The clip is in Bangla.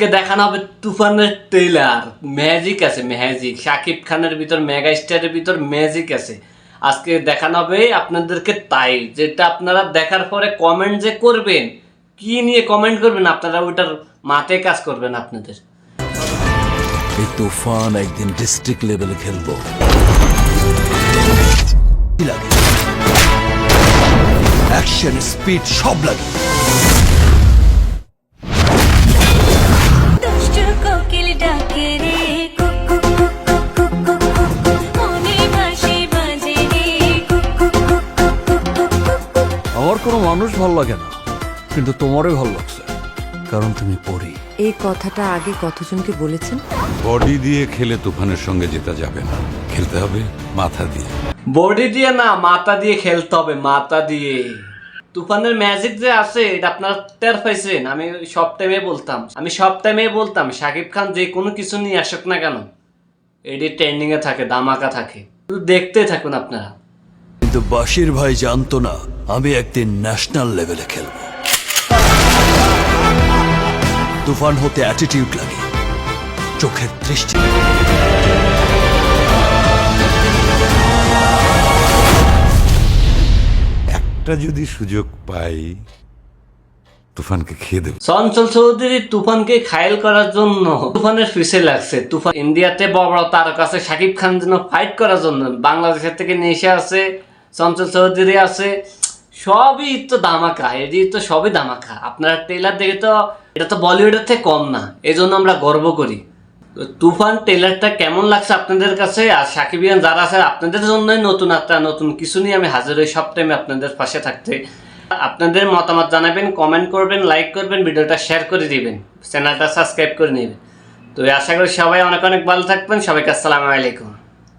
আজকে দেখানো হবে তুফানের ট্রেলার ম্যাজিক আছে ম্যাজিক শাকিব খানের ভিতর মেগা স্টারের ভিতর ম্যাজিক আছে। আজকে দেখানো হবে আপনাদেরকে তাই, যেটা আপনারা দেখার পরে কমেন্ট যে করবেন, কি নিয়ে কমেন্ট করবেন, আপনারা ওইটার মাথায় কাজ করবেন আপনাদের। এই তুফান একদিন ডিস্ট্রিক্ট লেভেলে খেলব। অ্যাকশন স্পিড সব লাগে। আমার কোনো মানুষ ভালো লাগে না কিন্তু তোমারই ভালো লাগছে কারণ তুমি পড়ি এই কথাটা আগে কতজনকে বলেছেন? বডি দিয়ে খেলে তুফানের সঙ্গে জেতা যাবে না। খেলতে হবে মাথা দিয়ে। বডি দিয়ে না মাথা দিয়ে খেলতে হবে মাথা দিয়ে। তুফানের ম্যাজিক যে আছে এটা আপনারা টের পাইছেন আমি সব টাইমে বলতাম। আমি সব টাইমে বলতাম শাকিব খান যে কোনো কিছু নিয়ে আসুক না কেন এটি ট্রেন্ডিং এ থাকে দামাকা থাকে। শুধু দেখতে থাকুন আপনারা। কিন্তু বাসির ভাই জানতো না আমি একদিন ন্যাশনাল লেভেলে খেলব। তুফান হতে অ্যাটিটিউড লাগে চোখের দৃষ্টি একটা যদি সুযোগ পাই তুফানকে খেয়ে দেব। চঞ্চল চৌধুরী তুফানকে খায়েল করার জন্য তুফানের ফিসে লাগছে। তুফান ইন্ডিয়াতে বড় বড় তার কাছে শাকিব খান জন্য ফাইট করার জন্য। বাংলাদেশের থেকে নেশে আছে চঞ্চল চৌধুরী আছে, সবই তো দামাকা এটি তো সবই দামাকা আপনার টেলার দেখে তো, এটা তো বলিউডের থেকে কম না এই জন্য আমরা গর্ব করি। তুফান টেলারটা কেমন লাগছে আপনাদের কাছে? আর সাকিবিয়ান যারা আছে আপনাদের জন্যই নতুন একটা, নতুন কিছু নিয়ে আমি হাজির হই সব টাইমে আপনাদের পাশে থাকতে। আপনাদের মতামত জানাবেন কমেন্ট করবেন লাইক করবেন, ভিডিওটা শেয়ার করে দিবেন চ্যানেলটা সাবস্ক্রাইব করে নেবেন। তো আশা করি সবাই অনেক অনেক ভালো থাকবেন। সবাইকে আসসালামু আলাইকুম।